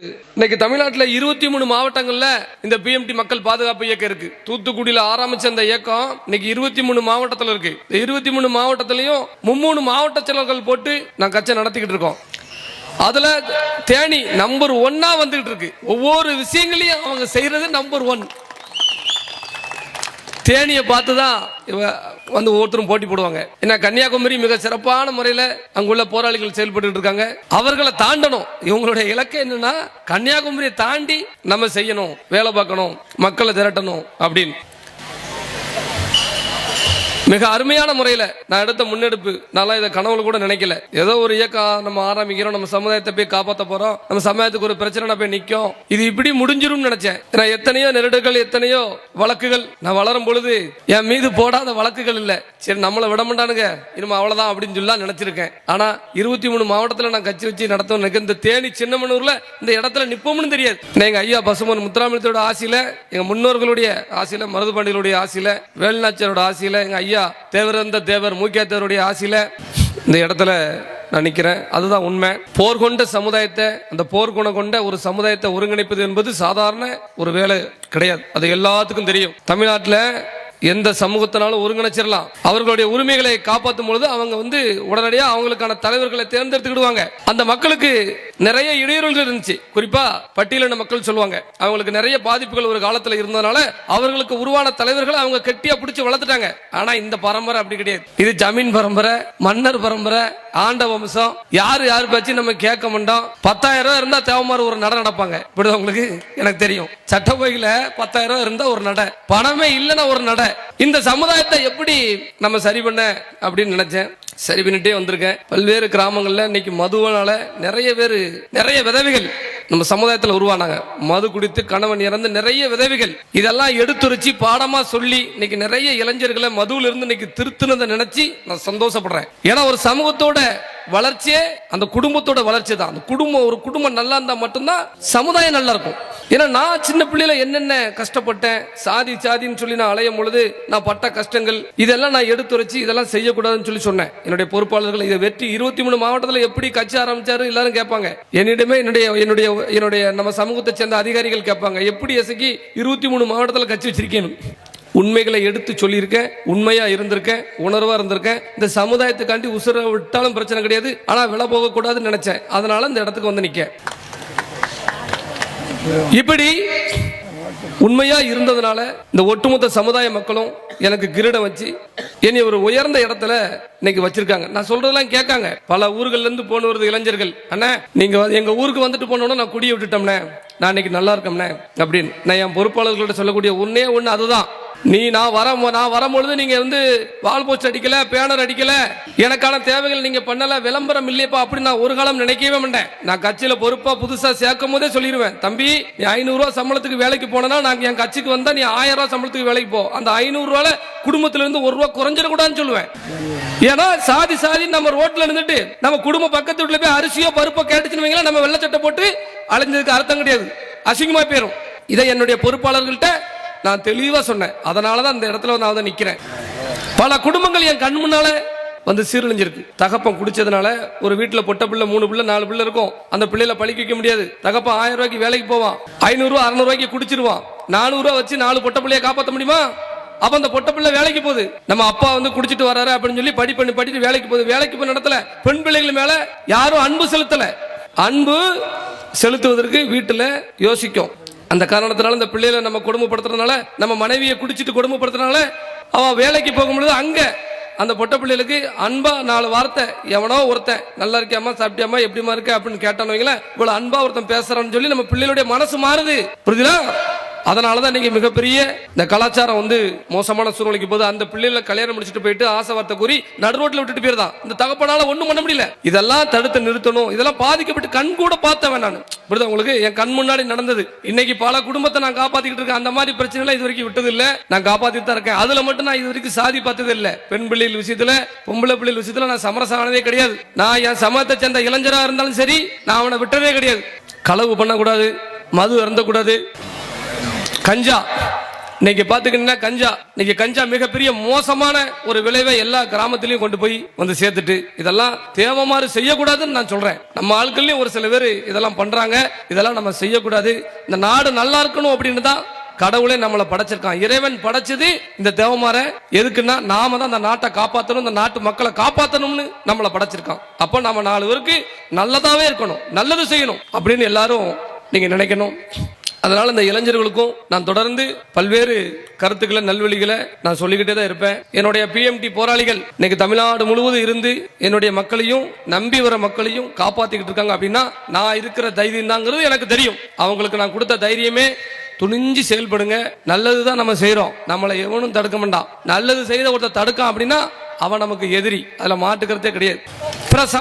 இன்னைக்கு தமிழ்நாட்டில் இருபத்தி மூணு மாவட்டங்களில் இந்த பிஎம்டி மக்கள் பாதுகாப்பு இயக்கம் இருக்கு. தூத்துக்குடியில் ஆரம்பிச்ச அந்த இயக்கம் இன்னைக்கு இருபத்தி மூணு மாவட்டத்தில் இருக்கு. இந்த இருபத்தி மூணு மாவட்டத்திலையும் மும்மூணு மாவட்ட செயலர்கள் போட்டு நான் கட்சி நடத்திக்கிட்டு இருக்கோம். அதுல தேனி நம்பர் ஒன்னா வந்துகிட்டு இருக்கு. ஒவ்வொரு விஷயங்களையும் அவங்க செய்யறது நம்பர் ஒன் தேனியை பார்த்து தான் இவ வந்து ஒவ்வொருத்தரும் போட்டி போடுவாங்க. ஏன்னா கன்னியாகுமரி மிக சிறப்பான முறையில் அங்குள்ள போராளிகள் செயல்பட்டு இருக்காங்க. அவர்களை தாண்டணும். இவங்களுடைய இலக்கு என்னன்னா கன்னியாகுமரியை தாண்டி நம்ம செய்யணும் வேலை பார்க்கணும் மக்களை திரட்டணும் அப்படின்னு. மிக அருமையான முறையில் நான் எடுத்த முன்னெடுப்பு. நல்லா இதை கனவுல கூட நினைக்கல. ஏதோ ஒரு இயக்கம் நம்ம ஆரம்பிக்கிறோம் நம்ம சமுதாயத்தை போய் காப்பாற்ற போறோம் நம்ம சமுதாயத்துக்கு ஒரு பிரச்சனை போய் நிற்கும் இது இப்படி முடிஞ்சிரும் நினைச்சேன். நான் எத்தனையோ நெருடுகள் எத்தனையோ வழக்குகள் நான் வளரும் பொழுது என் மீது போடாத வழக்குகள் இல்லை. சரி நம்மளை விட மாட்டானுங்க இனிமே அவ்வளவுதான் அப்படின்னு சொல்லலாம் நினைச்சிருக்கேன். ஆனா இருபத்தி மூணு மாவட்டத்தில் நான் கட்சி வச்சு நடத்தவும் எனக்கு இந்த தேனி சின்னமனூர்ல இந்த இடத்துல நிப்போம்னு தெரியாது. நான் எங்க ஐயா பசுமன் முத்துராமலிங்கத்தோட ஆசையில எங்க முன்னோர்களுடைய ஆசையில மருதுபாண்டியலுடைய ஆசையில வேலுநாச்சியரோட ஆசையில எங்க ஐயா தேவரந்த தேவர் மூக்கியா தேவருடைய ஆசையில இந்த இடத்துல நான் நிக்கிறேன். அதுதான் உண்மை. போர் கொண்ட சமுதாயத்தை அந்த போர் குணம் கொண்ட ஒரு சமுதாயத்தை ஒருங்கிணைப்பது என்பது சாதாரண ஒரு வேலை கிடையாது. அது எல்லாத்துக்கும் தெரியும். தமிழ்நாட்டில் எந்த சமூகத்தினாலும் ஒருங்கிணைச்சிடலாம். அவர்களுடைய உரிமைகளை காப்பாற்றும் பொழுது அவங்க வந்து உடனடியாக அவங்களுக்கான தலைவர்களை தேர்ந்தெடுத்துக்கிடுவாங்க. அந்த மக்களுக்கு நிறைய இடையூறுகள் இருந்துச்சு. குறிப்பா பட்டியலின மக்கள் சொல்லுவாங்க. அவங்களுக்கு நிறைய பாதிப்புகள் ஒரு காலத்துல இருந்ததுனால அவர்களுக்கு உருவான தலைவர்களை அவங்க கெட்டியா பிடிச்சு வளர்த்துட்டாங்க. ஆனா இந்த பரம்பரை அப்படி கிடையாது. இது ஜமீன் பரம்பரை மன்னர் பரம்பரை ஆண்ட வம்சம். யாரு யாரு பேச்சு நம்ம கேட்க மாட்டோம். பத்தாயிரம் ரூபாய் இருந்தா தேவமாறு ஒரு நட நடப்பாங்க. இப்படி உங்களுக்கு எனக்கு தெரியும். சட்டப்பையில பத்தாயிரம் ரூபாய் இருந்தா ஒரு நட. பணமே இல்லைன்னா ஒரு நட. இந்த சமுதாயத்தை எப்படி நம்ம சரி பண்ண அப்படின்னு நினைச்சேன். சரி பண்ணிட்டே வந்திருக்கேன். பல்வேறு கிராமங்கள்ல இன்னைக்கு மதுவனால நிறைய பேர் நிறைய விதவைகள் நம்ம சமுதாயத்தில் உருவானாங்க. மது குடித்து கணவன் இறந்து நிறைய விதவைகள். இதெல்லாம் எடுத்துரைச்சி பாடமா சொல்லி இன்னைக்கு நிறைய இளைஞர்களை மதுவில் இருந்து இன்னைக்கு திருத்துனதை நினைச்சு நான் சந்தோஷப்படுறேன். ஏன்னா ஒரு சமூகத்தோட வளர்ச்சியே அந்த குடும்பத்தோட வளர்ச்சி தான் அந்த குடும்பம் ஒரு குடும்பம் நல்லா இருந்தால் மட்டும்தான் சமுதாயம் நல்லா இருக்கும். ஏன்னா நான் சின்ன பிள்ளையில என்னென்ன கஷ்டப்பட்டேன் சாதி சாதின்னு சொல்லி நான் அலையும் பொழுது நான் பட்ட கஷ்டங்கள் இதெல்லாம் நான் எடுத்துரைச்சு இதெல்லாம் செய்யக்கூடாதுன்னு சொல்லி சொன்னேன். என்னுடைய பொறுப்பாளர்கள் இதை வெற்றி இருபத்தி மூணு மாவட்டத்தில் எப்படி கட்சி ஆரம்பிச்சாரு எல்லாரும் கேட்பாங்க. என்னிடமே என்னுடைய என்னுடைய என்னுடைய நம்ம சமூகத்தை சேர்ந்த அதிகாரிகள் கேட்பாங்க. எப்படி எசக்கி இருபத்தி மூணு மாவட்டத்தில் கட்சி வச்சிருக்கேன் உண்மைகளை எடுத்து சொல்லியிருக்கேன் உண்மையா இருந்திருக்கேன் உணர்வா இருந்திருக்கேன் இந்த சமுதாயத்துக்காண்டி உசுர விட்டாலும் பிரச்சனை கிடையாது. ஆனா விலை போகக்கூடாதுன்னு நினைச்சேன். அதனால இந்த இடத்துக்கு வந்து நிக்க இப்படி உண்மையா இருந்ததுனால இந்த ஒட்டுமொத்த சமுதாய மக்களும் எனக்கு கிரீடம் வச்சு என்னை ஒரு உயர்ந்த இடத்துல இன்னைக்கு வச்சிருக்காங்க. நான் சொல்றதெல்லாம் கேட்காங்க. பல ஊர்கள்ல இருந்து போன வருது இளைஞர்கள். அண்ணா நீங்க எங்க ஊருக்கு வந்துட்டு போனோட நான் குடியை விட்டுட்டோம்னே. நான் இன்னைக்கு நல்லா இருக்கோம்னே. அப்படின்னு. நான் என் பொறுப்பாளர்கள்ட்ட சொல்லக்கூடிய ஒன்னே ஒன்று அதுதான். நீ நான் வர நான் வரும்பொழுது நீங்க வந்து வால் போஸ்ட் அடிக்கல பேனர் அடிக்கல எனக்கான தேவைகள் நீங்க பண்ணல விளம்பரம் இல்லையப்பா அப்படி நான் ஒரு காலம் நினைக்கவே மாட்டேன். நான் கட்சியில பொறுப்பா புதுசா சேர்க்கும் போதே சொல்லிடுவேன் தம்பி நீ ஐநூறு ரூபா சம்பளத்துக்கு வேலைக்கு போனேன்னா நான் என் கட்சிக்கு வந்தா நீ ஆயிரம் ரூபா சம்பளத்துக்கு வேலைக்கு போ. அந்த ஐநூறு ரூபால குடும்பத்துல இருந்து ஒரு ரூபா குறைஞ்சிடக்கூடாதுன்னு சொல்லுவேன். ஏன்னா சாதி சாதி நம்ம ரோட்ல இருந்துட்டு நம்ம குடும்ப பக்கத்து வீட்டுல போய் அரிசியோ பருப்போ கேட்டுச்சுன்னு நம்ம வெள்ளச்சட்டை போட்டு அலைஞ்சதுக்கு அர்த்தம் கிடையாது. அசிங்கமா போயிடும் இதை என்னுடைய பொறுப்பாளர்கள்ட்ட நான் தெளிவாக சொன்னேன். அதனால தான் அந்த இடத்துல வந்து நான் வந்து நிற்கிறேன் பல குடும்பங்கள் என் கண் முன்னால வந்து சீரழிஞ்சிருக்கு. தகப்பன் குடிச்சதுனால ஒரு வீட்டில் பொட்ட பிள்ளை மூணு பிள்ளை நாலு பிள்ளை இருக்கும். அந்த பிள்ளையில பழிக்க வைக்க முடியாது. தகப்பன் ஆயிரம் ரூபாய்க்கு வேலைக்கு போவான். ஐநூறுரூவா அறநூறுவாய்க்கு அறுநூறு ரூபாய்க்கு குடிச்சிருவான். நானூறுரூவா வச்சு நாலு பொட்ட பிள்ளைய காப்பாற்ற முடியுமா? அப்ப அந்த பொட்ட பிள்ளை வேலைக்கு போகுது. நம்ம அப்பா வந்து குடிச்சிட்டு வராரு அப்படின்னு சொல்லி படி பண்ணி படிட்டு வேலைக்கு போகுது. வேலைக்கு போய் நடத்தல. பெண் பிள்ளைகள் மேல யாரும் அன்பு செலுத்தல. அன்பு செலுத்துவதற்கு வீட்டில் யோசிக்கும். அந்த காரணத்தினால இந்த பிள்ளைகளை நம்ம கொடுமைப்படுத்துறதுனால நம்ம மனைவியை குடிச்சிட்டு கொடுமைப்படுத்துறதுனால அவன் வேலைக்கு போகும்பொழுது அங்க அந்த பொட்ட பிள்ளைகளுக்கு அன்பா நாலு வார்த்தை எவனோ ஒருத்தன் நல்லா இருக்கியாமா சாப்பிட்டியாமா எப்படிமா இருக்க? அப்படின்னு கேட்டான்னு வைங்களேன் இவ்வளவு அன்பா ஒருத்தன் பேசுறான்னு சொல்லி நம்ம பிள்ளைகளுடைய மனசு மாறுது. புரியுதுங்களா? அதனால தான் இன்னைக்கு மிகப்பெரிய இந்த கலாச்சாரம் வந்து மோசமான சூழ்நிலைக்கு போது அந்த பிள்ளைகளை கல்யாணம் முடிச்சுட்டு போயிட்டு ஆசை வார்த்தை கூறி நடு ரோட்டில் விட்டுட்டு போயிருந்தான். இந்த தகப்பனால ஒண்ணும் பண்ண முடியல. இதெல்லாம் தடுத்து நிறுத்தணும். இதெல்லாம் பாதிக்கப்பட்டு கண் கூட பார்த்தவன் நான். புரியுதா உங்களுக்கு? என் கண் முன்னாடி நடந்தது. இன்னைக்கு பல குடும்பத்தை நான் காப்பாத்திக்கிட்டு இருக்கேன். அந்த மாதிரி பிரச்சனை இது வரைக்கும் விட்டது இல்ல நான் காப்பாத்திட்டு தான் இருக்கேன். அதுல மட்டும் நான் இது வரைக்கும் சாதி பார்த்தது இல்ல பெண் பிள்ளைகள் விஷயத்துல பொம்பளை பிள்ளைகள் விஷயத்துல நான் சமரசம் ஆனதே கிடையாது. நான் என் சமத்தை சேர்ந்த இளைஞரா இருந்தாலும் சரி நான் அவனை விட்டதே கிடையாது. களவு பண்ணக்கூடாது. மது அருந்தக்கூடாது. கஞ்சா. இன்னைக்கு பாத்துக்கிட்டீங்கன்னா கஞ்சா. இன்னைக்கு கஞ்சா மிகப்பெரிய மோசமான ஒரு விளைவை எல்லா கிராமத்திலையும் கொண்டு போய் வந்து சேர்த்துட்டு இதெல்லாம் தேவமாறு செய்யக்கூடாதுன்னு நான் சொல்றேன். நம்ம ஆட்கள்லயும் ஒரு சில பேர் இதெல்லாம் பண்றாங்க. இதெல்லாம் நம்ம செய்யக்கூடாது. இந்த நாடு நல்லா இருக்கணும் அப்படின்னு தான் கடவுளே நம்மளை படைச்சிருக்கான். இறைவன் படைச்சது இந்த தேவமார எதுக்குன்னா நாம தான் அந்த நாட்டை காப்பாற்றணும் இந்த நாட்டு மக்களை காப்பாற்றணும்னு நம்மளை படைச்சிருக்கான். அப்போ நம்ம நாலு பேருக்கு நல்லதாவே இருக்கணும் நல்லது செய்யணும் அப்படின்னு எல்லாரும் நீங்க நினைக்கணும். அதனால இந்த இளைஞர்களுக்கும் நான் தொடர்ந்து பல்வேறு கருத்துக்களை நல்வழிகளை நான் சொல்லிக்கிட்டே தான் இருப்பேன். என்னுடைய பிஎம்டி போராளிகள் இன்னைக்கு தமிழ்நாடு முழுவதும் இருந்து என்னுடைய மக்களையும் நம்பி வர மக்களையும் காப்பாத்திக்கிட்டு இருக்காங்க அப்படின்னா நான் இருக்கிற தைரியம் தாங்கிறது எனக்கு தெரியும். அவங்களுக்கு நான் கொடுத்த தைரியமே துணிஞ்சு செயல்படுங்க. நல்லதுதான் நம்ம செய்கிறோம் நம்மளை எவனும் தடுக்க மாட்டான். நல்லது செய்த ஒருத்தர் தடுக்கான் அப்படின்னா அவன் நமக்கு எதிரி. அதுல மாட்டுக்கிறதே கிடையாது.